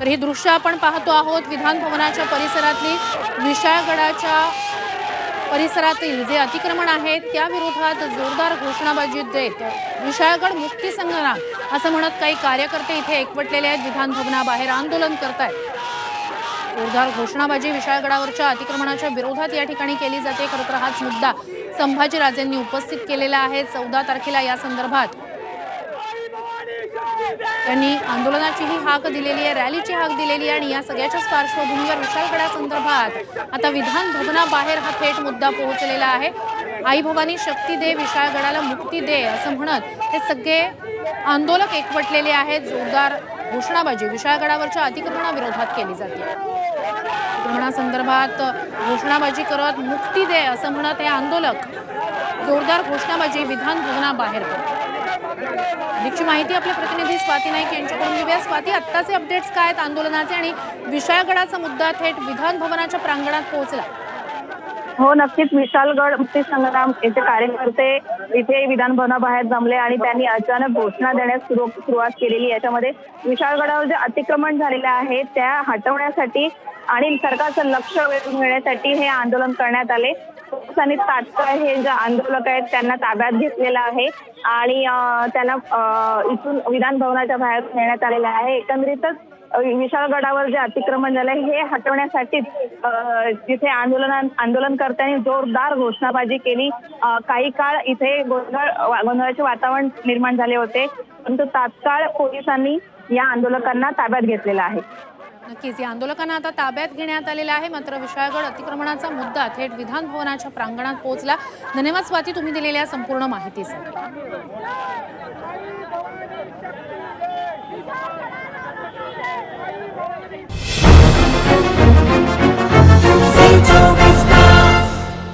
तर ही दृश्य आपण पाहतो आहोत विधान भवनाच्या परिसरातली विशाळगडाच्या परिसरातील जे अतिक्रमण आहे त्या विरोधात जोरदार घोषणाबाजी देत विशाळगड मुक्ती संग्राम असं म्हणत काही कार्यकर्ते इथे एकवटलेले आहेत. विधान भवनाबाहेर आंदोलन आहेत जोरदार घोषणाबाजी विशाळगडावरच्या अतिक्रमणाच्या विरोधात या ठिकाणी केली जाते. खरं तर हाच मुद्दा संभाजीराजेंनी उपस्थित केलेला आहे. चौदा तारखेला या संदर्भात त्यांनी आंदोलनाचीही हाक दिलेली आहे रॅलीची हाक दिलेली आहे आणि या सगळ्याच्याच पार्श्वभूमीवर विशाळगडासंदर्भात आता विधान भवनाबाहेर हा थेट मुद्दा पोहोचलेला आहे. आई भवानी शक्ती दे विशाळगडाला मुक्ती दे असं म्हणत हे सगळे आंदोलक एकवटलेले आहेत जोरदार घोषणाबाजी विशाळगडावरच्या अतिक्रमणाविरोधात केली जाते. अतिक्रमणासंदर्भात घोषणाबाजी करत मुक्ती दे असं म्हणत हे आंदोलक. जोरदार घोषणाबाजी विधान भवनाबाहेर अधिकची माहिती आपले प्रतिनिधी स्वाती नाईक यांच्याकडून घेऊया. स्वाती आत्ताचे अपडेट्स काय आहेत आंदोलनाचे आणि विशाळगडाचा मुद्दा थेट विधान भवनाच्या प्रांगणात पोहोचला? हो नक्कीच. विशालगड मुक्तीसंग्राम येथे कार्यकर्ते इथे विधान भवनाबाहेर जमले आणि त्यांनी अचानक घोषणा देण्यास सुरुवात केलेली. याच्यामध्ये विशाळगडावर जे अतिक्रमण झालेले आहे त्या हटवण्यासाठी आणि सरकारचं लक्ष वेधून घेण्यासाठी हे आंदोलन करण्यात आले. पोलिसांनी तात्काळ हे जे आंदोलक आहेत त्यांना ताब्यात घेतलेलं आहे. आणि त्यांना इथून विधान भवनाच्या बाहेर नेण्यात आलेलं आहे. एकंदरीतच विशाळगडावर जे अतिक्रमण झालंय हे हटवण्यासाठी जिथे आंदोलन आंदोलनकर्त्यांनी जोरदार घोषणाबाजी केली. काही काळ इथे गोंधळ गोंधळाचे वातावरण निर्माण झाले होते. परंतु तात्काळ पोलिसांनी या आंदोलकांना ताब्यात घेतलेलं आहे. नक्कीच या आंदोलकांना आता ताब्यात घेण्यात आलेलं आहे. मात्र विशाळगड अतिक्रमणाचा मुद्दा थेट विधान भवनाच्या प्रांगणात पोहोचला. धन्यवाद स्वाती तुम्ही दिलेल्या संपूर्ण माहितीसाठी.